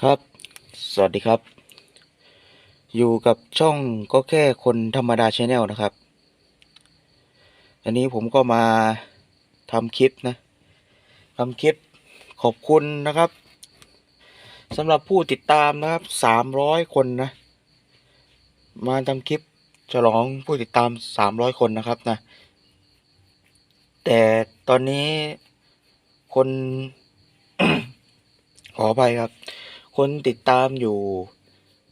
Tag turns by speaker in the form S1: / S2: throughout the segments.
S1: ครับ สวัสดีครับ อยู่กับช่องก็แค่คนธรรมดาชาแนลนะครับ อันนี้ผมก็มาทำคลิปนะทำคลิปขอบคุณนะครับสำหรับผู้ติดตามนะครับสามร้อยคนนะ มาทำคลิปฉลองผู้ติดตามสามร้อยคนนะครับนะ แต่ตอนนี้คนขออภัยครับ คนติดตามอยู่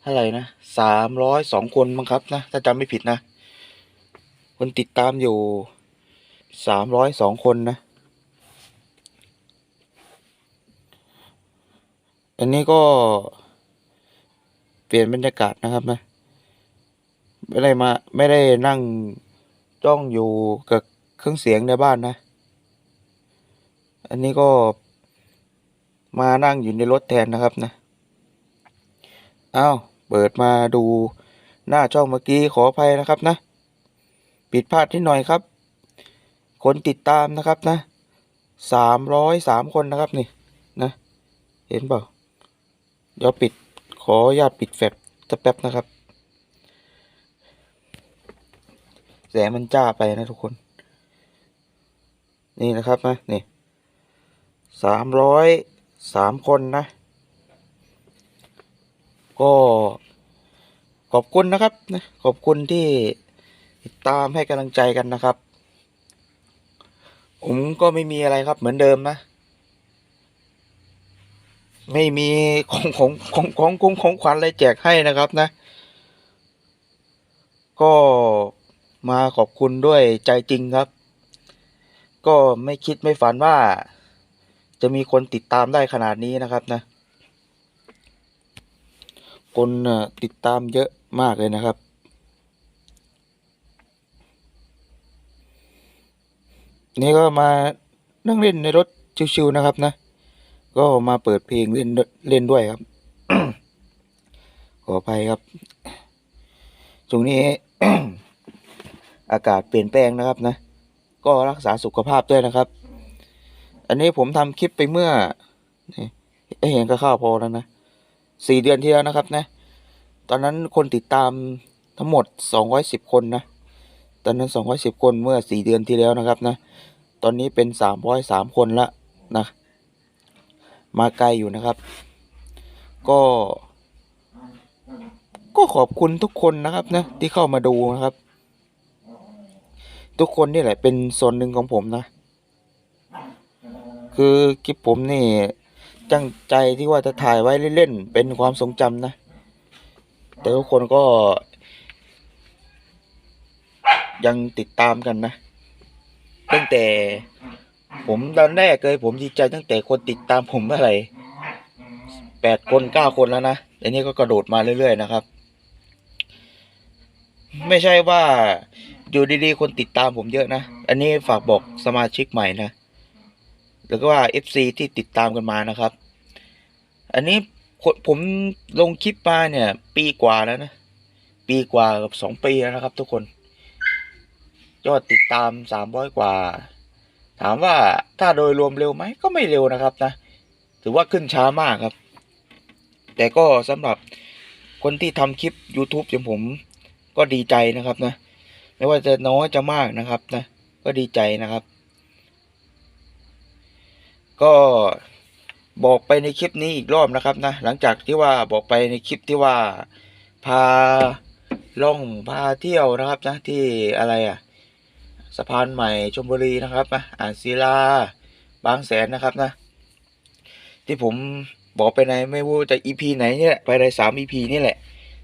S1: เท่าไหร่นะสามร้อยสองคนมั้งครับนะถ้าจำไม่ผิดนะ คนติดตามอยู่สามร้อยสองคนนะ อันนี้ก็เปลี่ยนบรรยากาศนะครับนะ ไม่ได้มาไม่ได้นั่งจ้องอยู่กับเครื่องเสียงในบ้านนะ อันนี้ก็มานั่งอยู่ในรถแทนนะครับนะ อ้าวเปิดมาดูหน้าช่องเมื่อกี้ขออภัยนะครับนะ ผิดพลาดที่หน่อยครับ คนติดตามนะครับนะสามร้อยสามคนนะครับนี่นะ เห็นเปล่าเดี๋ยวปิดขออนุญาตปิดแฟลชจะแป๊บนะครับ แสงมันจ้าไปนะทุกคน นี่นะครับนะนี่สามร้อยสามคนนะ ก็ขอบคุณนะครับนะขอบคุณที่ติดตามให้กำลังใจกันนะครับ ผมก็ไม่มีอะไรครับเหมือนเดิมนะ ไม่มีของของของของของของขวัญอะไรแจกให้นะครับนะ ก็มาขอบคุณด้วยใจจริงครับ ก็ไม่คิดไม่ฝันว่า จะมีคนติดตามได้ขนาดนี้นะครับนะ คนติดตามเยอะมากเลยนะครับ นี่ก็มานั่งเล่นในรถชิวๆนะครับนะ ก็มาเปิดเพลงเล่นเล่นด้วยครับ ขออภัยครับช่วงนี้ อากาศเปลี่ยนแปลงนะครับนะ ก็รักษาสุขภาพด้วยนะครับ อันนี้ผมทำคลิปไปเมื่อเห็นก็ข้าวพอแล้วนะ สี่เดือนที่แล้วนะครับ นะ ตอนนั้นคนติดตามทั้งหมดสองร้อยสิบคนนะ ตอนนั้นสองร้อยสิบคนเมื่อสี่เดือนที่แล้วนะครับนะ ตอนนี้เป็นสามร้อยสามคนละนะ มาไกลอยู่นะครับ ก็ ก็ขอบคุณทุกคนนะครับนะที่เข้ามาดูนะครับ ทุกคนนี่แหละเป็นส่วนหนึ่งของผมนะ คือคลิปผมนี่ ตั้งใจที่ว่าจะถ่ายไว้เล่นๆเป็นความทรงจำนะ แต่ทุกคนก็ ยังติดตามกันนะตั้งแต่ ผมตอนแรกเลยผมดีใจตั้งแต่คนติดตามผมเมื่อไหร่แปดคนเก้าคนแล้วนะแต่นี่ก็กระโดดมาเรื่อยๆนะครับ ไม่ใช่ว่าอยู่ดีๆคนติดตามผมเยอะนะ อันนี้ฝากบอกสมาชิกใหม่นะแล้วก็ว่า FC ที่ติดตามกันมานะครับ อันนี้ผมลงคลิปมาเนี่ย ปีกว่าแล้วนะ ปีกว่ากับสองปีแล้วนะครับ ทุกคน ยอดติดตามสามร้อยกว่า ถามว่าถ้าโดยรวมเร็วไหมก็ไม่เร็วนะครับนะ ถือว่าขึ้นช้ามากครับ แต่ก็สำหรับคนที่ทำคลิป YouTube อย่างผมก็ดีใจนะครับนะ ไม่ว่าจะน้อยจะมากนะครับนะ ก็ดีใจนะครับ ก็ บอกไปในคลิปนี้อีกรอบนะครับนะหลังจากที่ว่าบอกไปในคลิปที่ว่าพาล่องพาเที่ยวนะครับนะที่อะไรอะสะพานใหม่ชลบุรีนะครับนะอ่านศิลาบางแสนนะครับนะ ที่ผมบอกไปในไม่รู้จะ EP ไหนเนี่ยไปในสาม EP นี่แหละ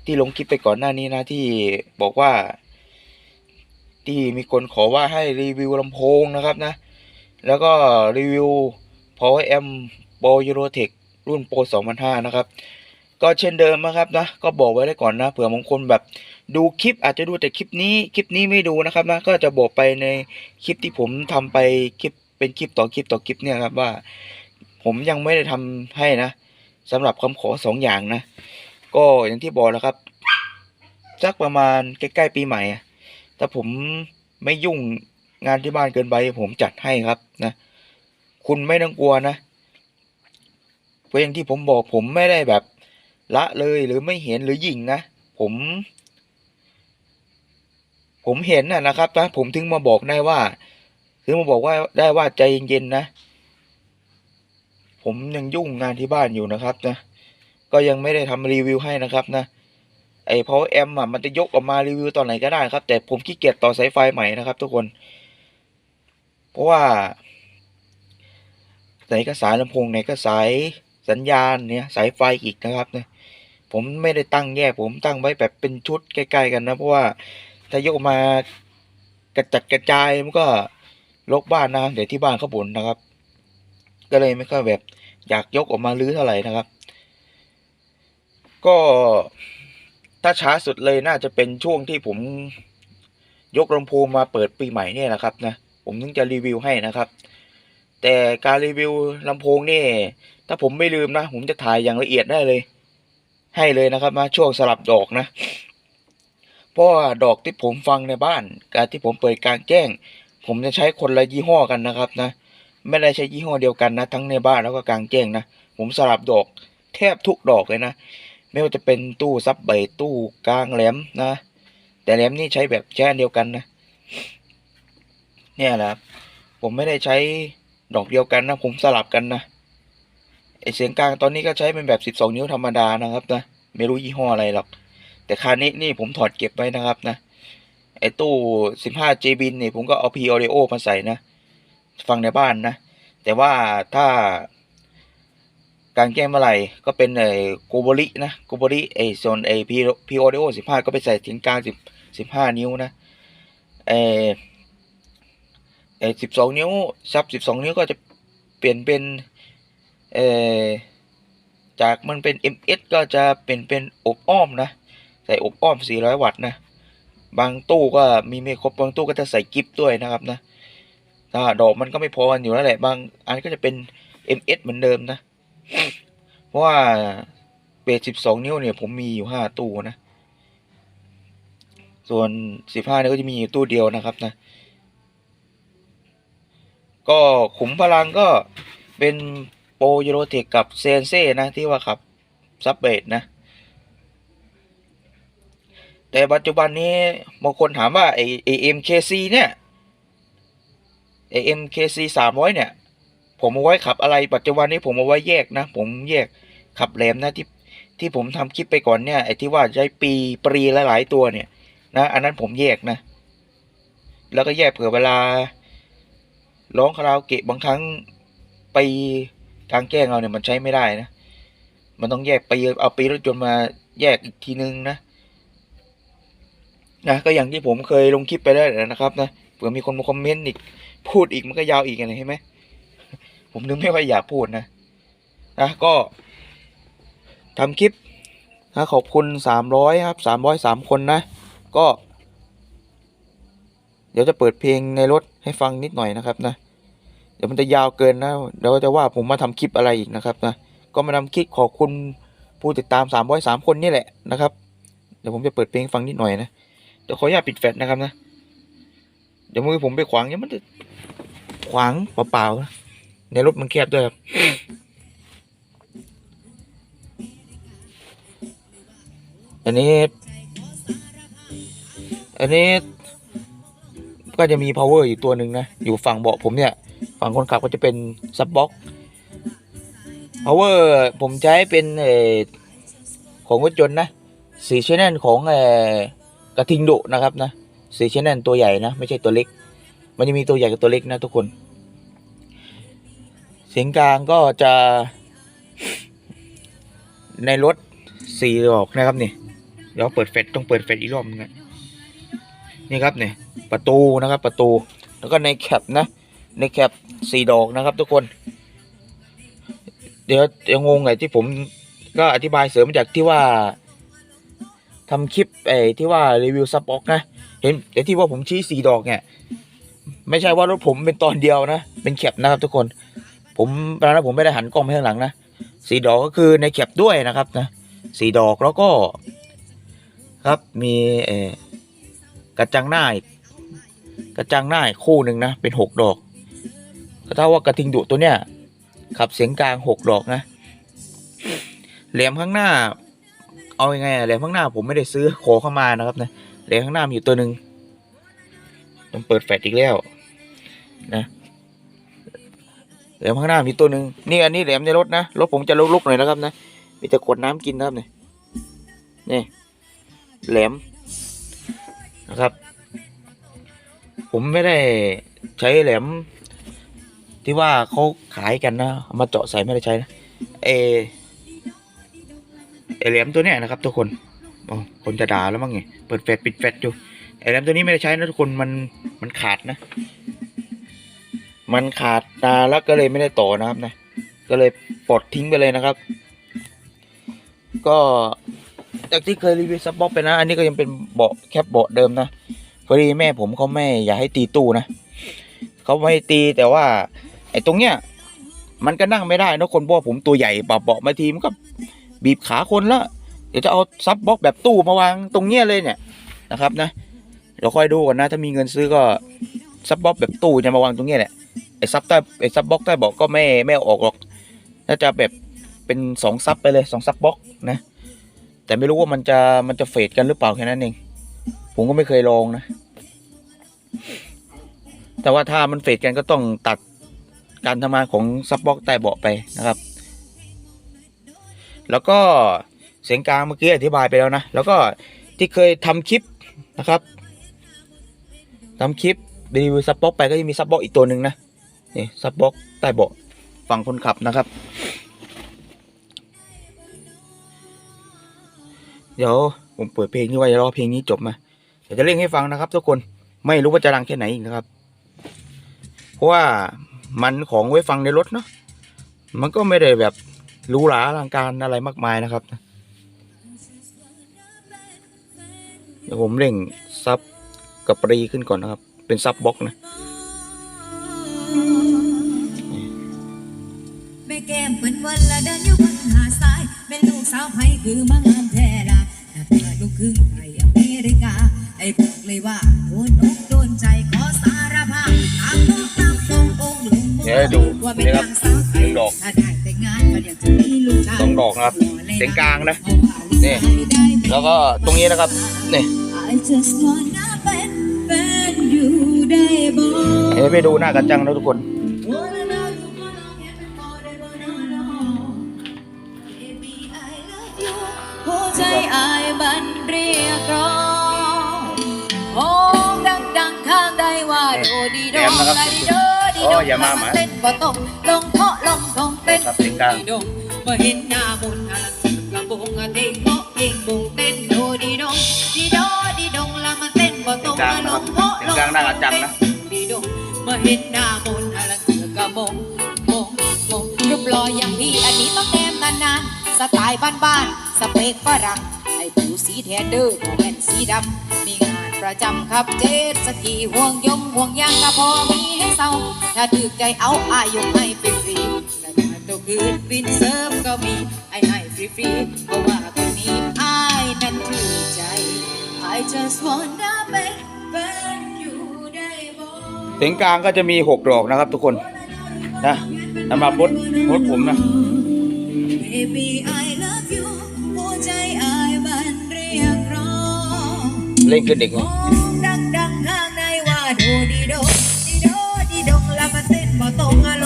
S1: ที่ลงคลิปไปก่อนหน้านี้นะที่บอกว่า ที่มีคนขอว่าให้รีวิวลำโพงนะครับนะ แล้วก็รีวิว Power Amp Pro Eurotech รุ่น Pro 2005 นะครับ ก็เช่นเดิมนะครับนะ ก็บอกไว้ได้ก่อนนะ เผื่อบางคนแบบดูคลิปอาจจะดูแต่คลิปนี้ คลิปนี้ไม่ดูนะครับนะ ก็จะบอกไปในคลิปที่ผมทำไปคลิปเป็นคลิปต่อคลิปต่อคลิปเนี่ยครับว่า ผมยังไม่ได้ทำให้นะสำหรับคำขอสองอย่างนะ ก็อย่างที่บอกแล้วครับสักประมาณใกล้ๆปีใหม่ถ้าผมไม่ยุ่งงานที่บ้านเกินไปผมจัดให้ครับนะ คุณไม่ต้องกลัวนะ เพราะอย่างที่ผมบอกผมไม่ได้แบบละเลยหรือไม่เห็นหรือหยิ่งนะ ผม ผมเห็นนะนะครับนะผมถึงมาบอกได้ว่าถึงมาบอกว่าได้ว่าใจเย็นๆนะ ผมยังยุ่งงานที่บ้านอยู่นะครับนะ ก็ยังไม่ได้ทำรีวิวให้นะครับนะไอ้ power amp อะมันจะยกออกมารีวิวตอนไหนก็ได้ครับ แต่ผมขี้เกียจต่อสายไฟใหม่นะครับทุกคน เพราะว่าไหนก็สายลำโพงไหนก็สาย สัญญาณเนี่ยสายไฟอีกนะครับนะผมไม่ได้ตั้งแยกผมตั้งไว้แบบเป็นชุดใกล้ๆกันนะเพราะว่าถ้ายกมากระจัดกระจายมันก็ลกบ้านนะเดี๋ยวที่บ้านเขาบ่นนะครับ ก็เลยไม่ค่อยแบบอยากยกออกมาลื้อเท่าไหร่นะครับ ก็ถ้าช้าสุดเลยน่าจะเป็นช่วงที่ผมยกลำโพงมาเปิดปีใหม่เนี่ยนะครับนะผมถึงจะรีวิวให้นะครับ แต่การรีวิวลำโพงนี่ ถ้าผมไม่ลืมนะ ผมจะถ่ายอย่างละเอียดได้เลย ให้เลยนะครับมาช่วงสลับดอกนะ เพราะว่าดอกที่ผมฟังในบ้าน การที่ผมเปิดกลางแจ้ง ผมจะใช้คนละยี่ห้อกันนะครับนะ ไม่ได้ใช้ยี่ห้อเดียวกันนะ ทั้งในบ้านแล้วก็กลางแจ้งนะ ผมสลับดอกแทบทุกดอกเลยนะ ไม่ว่าจะเป็นตู้ซับเบตู้กลางแหลมนะ แต่แหลมนี่ใช้แบบแช่เดียวกันนะ เนี่ยนะครับ ผมไม่ได้ใช้ ดอกเดียวกันนะผมสลับกันนะไอเสียงกลางตอนนี้ก็ใช้เป็นแบบ 12 นิ้วธรรมดานะครับนะไม่รู้ยี่ห้ออะไรหรอกแต่คานี้นี่ผมถอดเก็บไว้นะครับนะไอตู้ 15 J บินนี่ผมก็เอา P Audio มาใส่นะ ฟังในบ้านนะ แต่ว่าถ้าการแก้เมื่อไหร่ก็เป็นไอ้โกโบรินะโกโบริไอ้ส่วนไอ้พีพีโอเดโอสิบห้าก็ไปใส่ถึงกลางสิบสิบห้านิ้วนะไอ ไอ้สิบสองนิ้วซับสิบสองนิ้วก็จะเปลี่ยนเป็นเออจากมันเป็น MS ก็จะเป็นเป็นอบอ้อมนะใส่อบอ้อม 400 วัตต์นะ บางตู้ก็มีไม่ครบบางตู้ก็จะใส่กิฟด้วยนะครับนะถ้าดอกมันก็ไม่พอกันอยู่แล้วแหละบางอันก็จะเป็น MS เหมือนเดิมนะ เพราะว่าเบสสิบสองนิ้วเนี่ยผมมีอยู่ห้าตู้นะ ส่วนสิบห้าเนี่ยก็จะมีอยู่ตู้เดียวนะครับนะ ก็ขุมพลังก็เป็นโปรยูโรเทคกับเซนเซ่นะที่ว่าขับซับเบสนะ แต่ปัจจุบันนี้บางคนถามว่าไอเอ็มเคซีเนี่ยไอเอ็มเคซีสามร้อยเนี่ย ผมเอาไว้ขับอะไรปัจจุบันนี้ผมเอาไว้แยกนะ ผมแยกขับแหลมนะที่ที่ผมทำคลิปไปก่อนเนี่ยไอที่ว่าใช้ปีปรีหลายๆตัวเนี่ยนะ อันนั้นผมแยกนะ แล้วก็แยกเผื่อเวลา ร้องคาราโอเกะบางครั้งไปกลางแจ้งเราเนี่ยมันใช้ไม่ได้นะ มันต้องแยกไปเอาปีรถยนต์มาแยกอีกทีนึงนะนะก็อย่างที่ผมเคยลงคลิปไปแล้วนะครับนะเผื่อมีคนมาคอมเมนต์อีกพูดอีกมันก็ยาวอีกนะเห็นไหมผมนึกไม่ค่อยอยากพูดนะนะก็ทำคลิปนะขอบคุณสามร้อยครับสามร้อยสามคนนะ ก็ เดี๋ยวจะเปิดเพลงในรถให้ฟังนิดหน่อยนะครับนะ เดี๋ยวมันจะยาวเกินนะเดี๋ยวจะว่าผมมาทำคลิปอะไรอีกนะครับนะก็มาทำคลิปขอบคุณผู้ติดตามสามร้อยสามคนนี่แหละนะครับ เดี๋ยวผมจะเปิดเพลงฟังนิดหน่อยนะเดี๋ยวขออนุญาตปิดแฟลชนะครับนะ เดี๋ยวมือผมไปขวางเนี่ยมันจะขวางเปล่าๆนะในรถมันแคบด้วยครับอันนี้ อันนี้ก็จะมี power อยู่ตัวหนึ่งนะ อยู่ฝั่งเบาะผมเนี่ย ฝั่งคนขับก็จะเป็นซับบ็อก power ผมใช้เป็นเอของรถยนต์นะสี่ชแนลของเออกระทิงดุนะครับนะสี่ชแนลตัวใหญ่นะ ไม่ใช่ตัวเล็ก มันจะมีตัวใหญ่กับตัวเล็กนะทุกคน เสียงกลางก็จะในรถสี่ดอกนะครับนี่เดี๋ยวเปิดเฟซต้องเปิดเฟซอีกรอบนึงนะนี่ครับเนี่ยประตูนะครับประตู แล้วก็ในแคปนะ ในแคปสี่ดอกนะครับ ทุกคน เดี๋ยวเดี๋ยวงงไงที่ผมก็อธิบายเสริมจากที่ว่าทำคลิปไอ้ที่ว่ารีวิวซับบ็อกนะเห็นไอ้ที่ว่าผมชี้สี่ดอกเนี่ยไม่ใช่ว่ารถผมเป็นตอนเดียวนะ เป็นแคปนะครับ ทุกคน ผมตอนนั้นผมไม่ได้หันกล้องไปข้างหลังนะสี่ดอกก็คือในแคปด้วยนะครับนะสี่ดอกแล้วก็ ครับมีเออกระจังหน้ากระจังหน้าคู่หนึ่งนะเป็นหกดอก ก็เท่าว่ากระทิงดุตัวเนี้ยขับเสียงกลางหกดอกนะแหลมข้างหน้า เอายังไงอะแหลมข้างหน้าผมไม่ได้ซื้อขอเข้ามานะครับนะแหลมข้างหน้ามีอยู่ตัวหนึ่งต้องเปิดแฟลชอีกแล้วนะแหลมข้างหน้ามีตัวหนึ่งนี่อันนี้แหลมในรถนะรถผมจะลุกๆหน่อยนะครับนะมีแต่กดน้ำกินนะครับเนี่ยนี่แหลมนะครับ ผมไม่ได้ใช้แหลม ที่ว่าเขาขายกันนะามาเจาะใส่ไม่ได้ใช้นะเอไอแหลมตัวเนี้ยนะครับ ทุกคนอ๋อคนจะด่าแล้วมั้งไงเปิดแฟลชปิดแฟลชอยู่ไอแหลมตัวนี้ไม่ได้ใช้นะทุกคนมันมันขาดนะ มันขาดตาแล้วก็เลยไม่ได้ต่อนะครับนะ ก็เลยปลดทิ้งไปเลยนะครับ ก็จากที่เคยรีวิวซับบ็อกไปนะ อันนี้ก็ยังเป็นเบาะแคปเบาะเดิมนะพอดีแม่ผมเขาไม่อยากให้ตีตู้นะเขาไม่ตีแต่ว่า อ้ตรงเนี้ยมันก็นั่งไม่ได้นะคนเพราะว่ผมตัวใหญ่ปรับเบาะมาทีมันก็บีบขาคนละเดี๋ยวจะเอาซับบล็อกแบบตู้มาวางตรงเนี้ยเลยเนี่ยนะครับนะเดี๋ยวค่อยดูก่อนนะถ้ามีเงินซื้อก็ซับบล็อกแบบตู้จะมาวางตรงเนี้ยแหละไอ้ซับใต้ไอ้ซับบล็อกใต้เบาะก็ไม่ไม่อออกหรอกน่าจะแบบเป็นสองซับไปเลยสองซับบล็อกนะแต่ไม่รู้ว่ามันจะมันจะเฟดกันหรือเปล่าแค่นั้นเองผมก็ไม่เคยลองนะ แต่ว่าถ้ามันเฟดกันก็ต้องตัด การทำงานของซับบล็อกใต้เบาะไปนะครับ แล้วก็เสียงกลางเมื่อกี้อธิบายไปแล้วนะ แล้วก็ที่เคยทำคลิปนะครับทำคลิปรีวิวซับบล็อกไปก็ยังมีซับบล็อกอีกตัวหนึ่งนะนี่ซับบล็อกใต้เบาะฝั่งคนขับนะครับ เดี๋ยวผมเปิดเพลงนี้ไว้จะรอเพลงนี้จบมาเดี๋ยวจะเล่นให้ฟังนะครับ ทุกคนไม่รู้ว่าจะดังแค่ไหนอีกนะครับ เพราะว่า มันของไว้ฟังในรถเนาะมันก็ไม่ได้แบบหรูหราอลังการอะไรมากมายนะครับเดี๋ยวผมเร่งซับกับปรีขึ้นก่อนนะครับ เป็นซับบล็อกนะ
S2: แม่แก้มเป็นวันละเดินอยู่บนหาดทรายเป็นลูกสาวไผคือมางามแท้ละถ้าเธอลูกครึ่งไทยอเมริกาไอ้บอกเลยว่าโดนอก ดี๋
S1: ยวให้ดู
S2: ว่าเป็นนางสาวไทย
S1: หนึ่งดอก
S2: ถ้าได้แต่งงานก็อยากจะมีลูกชาย
S1: สองดอกนะครับเสียงกลางนะ
S2: เพราะว่าลูกชายได้เป็น
S1: แล้วก็ตรงนี้นะครับนี่
S2: I just wanna เป็นแฟนอยู่ได้บ่
S1: เดี๋ยวไปดูหน้ากระจังนะทุกคน
S2: Wanna know you wanna get me more than wanna know Baby I love you หัวใจอายบันเรียกร้องโอ้ดังดังๆข้างใดว่าโดดีโด
S1: แถมนะครับ
S2: ลาดีโดดี
S1: โอ้
S2: โด
S1: อย่ามาหมา
S2: เต้นบ่ตกลงเพาะลงทงเต้น
S1: ครับเสียงกลาง
S2: ดีโดมาเห็นหน้ามนต์อะไรกระบงอะเด้งโป๊ะเด้งบงเต้นโดดีโดดีโดดีโดละมาเต้นบ่ตก
S1: เสียงกลาง
S2: ล
S1: นะครับ
S2: งเพาะลง
S1: เสียงกลางน่าจะจำนะ
S2: ดีโดมาเห็นหน้ามนต์อะไรเสือกระบงบงบงรูปหล่ออย่างพี่อันนี้ต้องแนมนานๆสไตล์บ้านๆสเปกฝรั่งไอ้ผิวสีแทนเด้อแว่นสีดำมีงาน ประจำครับเจ็ดสกีห่วงยงห่วงยางก็พอมีให้เศร้าถ้าถึกใจเอาอายุให้ฟรีๆและถ้าตัวคืนบินเซิร์ฟก็มีไอ้ให้ฟรีๆเพราะว่าคนนี้ไอ้ายนั้นถือใจ I just wanna make เป็นอยู่ได้บ่
S1: เสียงกลางก็จะมีหกดอกนะครับทุกคนนะสำหรับรถรถผมนะ
S2: Baby เล่
S1: นขึ้นเด็กไง
S2: ดังดังๆข้างในว่าโดดีโดดีโดดีดงแล้วมาเต้นบ่ตรงอะลงเพ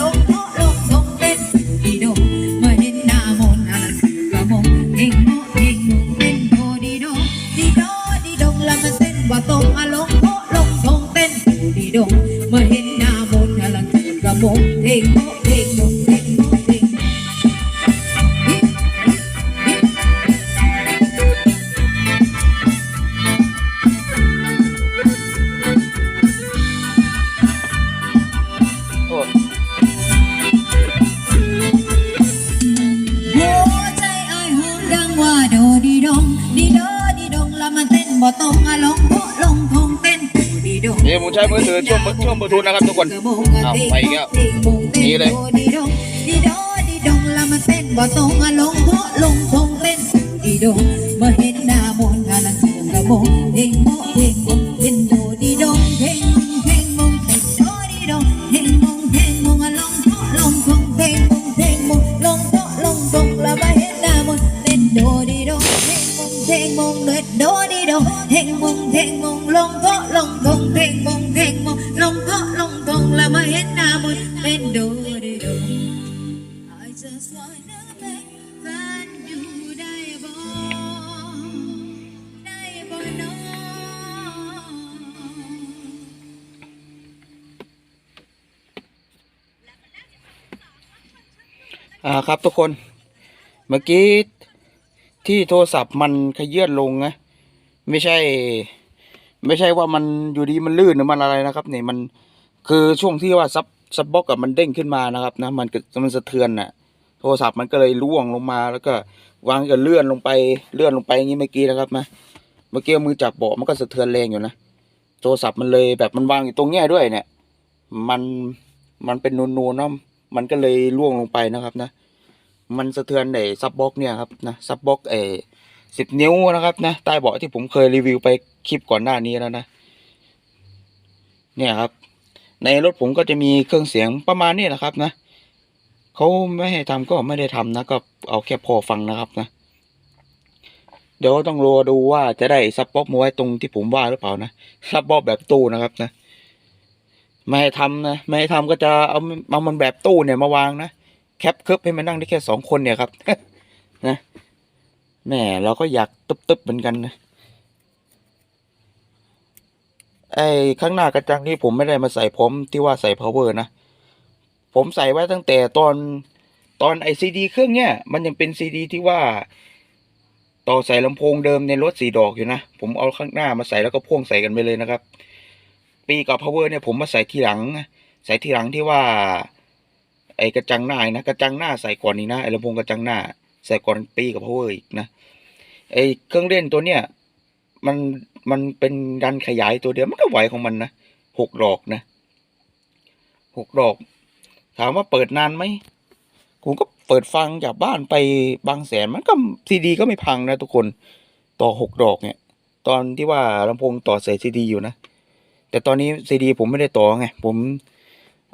S2: าะ
S1: ผมใช้มือถือช่วงช่วงบลูทูธนะครับทุกคนอ้าวไปอีกแล้วนี่เลย
S2: ดีดอดีดงละมันเต้นบ่ตรงอะลงโพะลงทงเต้นดีดงเมื่อเห็นหน้ามนต์อะละเสือกระบงเพลงโม อ่า
S1: ครับทุกคน เมื่อกี้ที่โทรศัพท์มันขยื่นลงนะไม่ใช่ ไม่ใช่ว่ามันอยู่ดีมันลื่นหรือมันอะไรนะครับเนี่ยมันคือช่วงที่ว่าซับซับบล็อกกับมันเด้งขึ้นมานะครับนะมันมันสะเทือนน่ะ โทรศัพท์มันก็เลยร่วงลงมาแล้วก็วางก็เลื่อนลงไปเลื่อนลงไปอย่างนี้เมื่อกี้นะครับนะเมื่อกี้มือจับเบาะมันก็สะเทือนแรงอยู่นะโทรศัพท์มันเลยแบบมันวางอยู่ตรงเนี้ยด้วยเนี่ย มันมันเป็นนูนๆเนาะมันก็เลยร่วงลงไปนะครับนะ มันสะเทือนไอ้ซับบล็อกเนี่ยครับนะซับบล็อกเอสิบนิ้วนะครับนะใต้เบาะที่ผมเคยรีวิวไปคลิปก่อนหน้านี้แล้วนะ เนี่ยครับ ในรถผมก็จะมีเครื่องเสียงประมาณนี้นะครับนะเขาไม่ให้ทำก็ไม่ได้ทำนะก็เอาแค่พอฟังนะครับนะ เดี๋ยวต้องรอดูว่าจะได้ซับบล็อกมาไว้ตรงที่ผมว่าหรือเปล่านะซับบล็อกแบบตู้นะครับนะ ไม่ให้ทำนะ ไม่ให้ทำก็จะเอาเอามันแบบตู้เนี่ยมาวางนะ แคปเคิบให้มันนั่งได้แค่สองคนเนี่ยครับนะแม่เราก็อยากตึบๆเหมือนกันนะไอ้ข้างหน้ากระจังนี่ผมไม่ได้มาใส่พร้อมที่ว่าใส่ power นะ ผมใส่ไว้ตั้งแต่ตอนตอนไอซีดีเครื่องเนี้ยมันยังเป็นซีดีที่ว่า ต่อใส่ลำโพงเดิมในรถสีดอกอยู่นะ ผมเอาข้างหน้ามาใส่แล้วก็พ่วงใส่กันไปเลยนะครับ ปีกับ power เนี่ยผมมาใส่ทีหลัง ใส่ทีหลังที่ว่า ไอ้กระจังหน้านะกระจังหน้าใส่ก่อนนี่นะไอ้ลำโพงกระจังหน้า ใส่ก่อนปีกับ power อีกนะไอ้เครื่องเล่นตัวเนี้ยมันมันเป็นดันขยายตัวเดียวมันก็ไหวของมันนะหกดอกนะหกดอก ถามว่าเปิดนานไหมผมก็เปิดฟังจากบ้านไปบางแสนมันก็ซีดีก็ไม่พังนะทุกคนต่อหกดอกเนี่ย ตอนที่ว่าลำโพงต่อใส่ซีดีอยู่นะแต่ตอนนี้ซีดีผมไม่ได้ต่อไงผม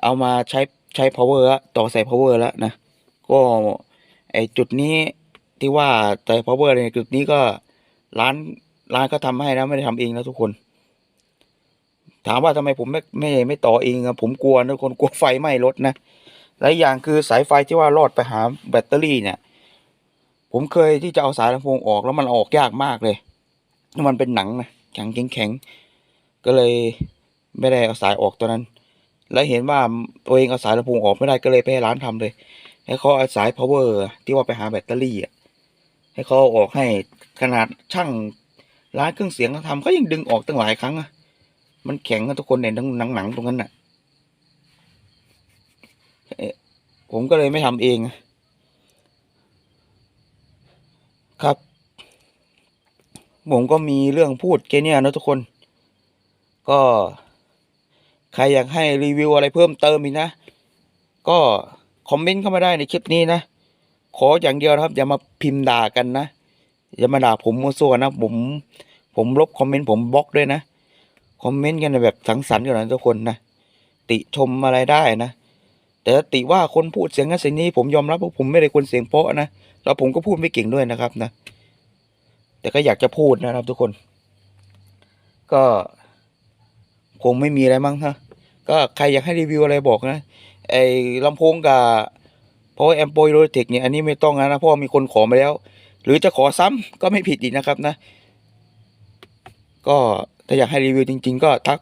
S1: เอามาใช้ ใช้ power ละต่อใส่ power แล้วนะ ก็ไอจุดนี้ที่ว่าใส่ power ในจุดนี้ก็ร้านร้านก็ทำให้นะไม่ได้ทำเองนะทุกคน ถามว่าทำไมผมไม่ไม่ไม่ต่อเองอะผมกลัวนะทุกคนกลัวไฟไหม้รถนะและอย่างคือสายไฟที่ว่าลอดไปหาแบตเตอรี่เนี่ย ผมเคยที่จะเอาสายลำโพงออกแล้วมันออกยากมากเลยมันเป็นหนังนะแข็งแข็งก็เลยไม่ได้เอาสายออกตัวนั้น แล้วเห็นว่าตัวเองเอาสายลำโพงออกไม่ได้ก็เลยไปให้ร้านทำเลยให้เขาเอาสาย power ที่ว่าไปหาแบตเตอรี่อะให้เขาออกให้ขนาดช่างร้านเครื่องเสียงเขาทำเขายังดึงออกตั้งหลายครั้งอะมันแข็งอะทุกคนเนี่ยหนังหนังๆตรงนั้นน่ะผมก็เลยไม่ทำเอง ครับ ผมก็มีเรื่องพูดแค่นี้นะทุกคน ก็ ใครอยากให้รีวิวอะไรเพิ่มเติมอีกนะ ก็คอมเมนต์เข้ามาได้ในคลิปนี้นะ ขออย่างเดียวนะครับ อย่ามาพิมพ์ด่ากันนะ อย่ามาด่าผมมั่วซั่วนะ ผม ผมลบคอมเมนต์ผมบล็อกด้วยนะ คอมเมนต์กันแบบสังสรรค์กันนะทุกคนนะ ติชมอะไรได้นะ แต่ติว่าคนพูดเสียงนั้นเสียงนี้ผมยอมรับว่าผมไม่ได้คนเสียงเพราะนะ แล้วผมก็พูดไม่เก่งด้วยนะครับนะ แต่ก็อยากจะพูดนะครับทุกคน ก็คงไม่มีอะไรมั้งฮะ ก็ใครอยากให้รีวิวอะไรบอกนะ ไอ้ลำโพงกับเพราะแอมโปโรเทคเนี่ยอันนี้ไม่ต้องนะเพราะามีคนขอมาแล้ว หรือจะขอซ้ำก็ไม่ผิดอีกนะครับนะ ก็ถ้าอยากให้รีวิวจริง ๆ ก็ทัก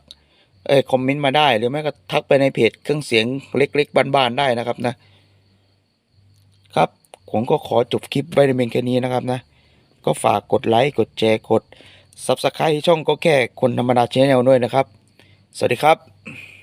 S1: เอ้คอมเมนต์มาได้ หรือไม่ก็ทักไปในเพจเครื่องเสียงเล็ก ๆบ้านๆได้นะครับนะ ครับ ผมก็ขอจบคลิปไว้ในเพียงแค่นี้นะครับนะ ก็ฝากกดไลค์กดแชร์กด Subscribe ช่องก็แค่คนธรรมดาชแนลด้วยนะครับ สวัสดีครับ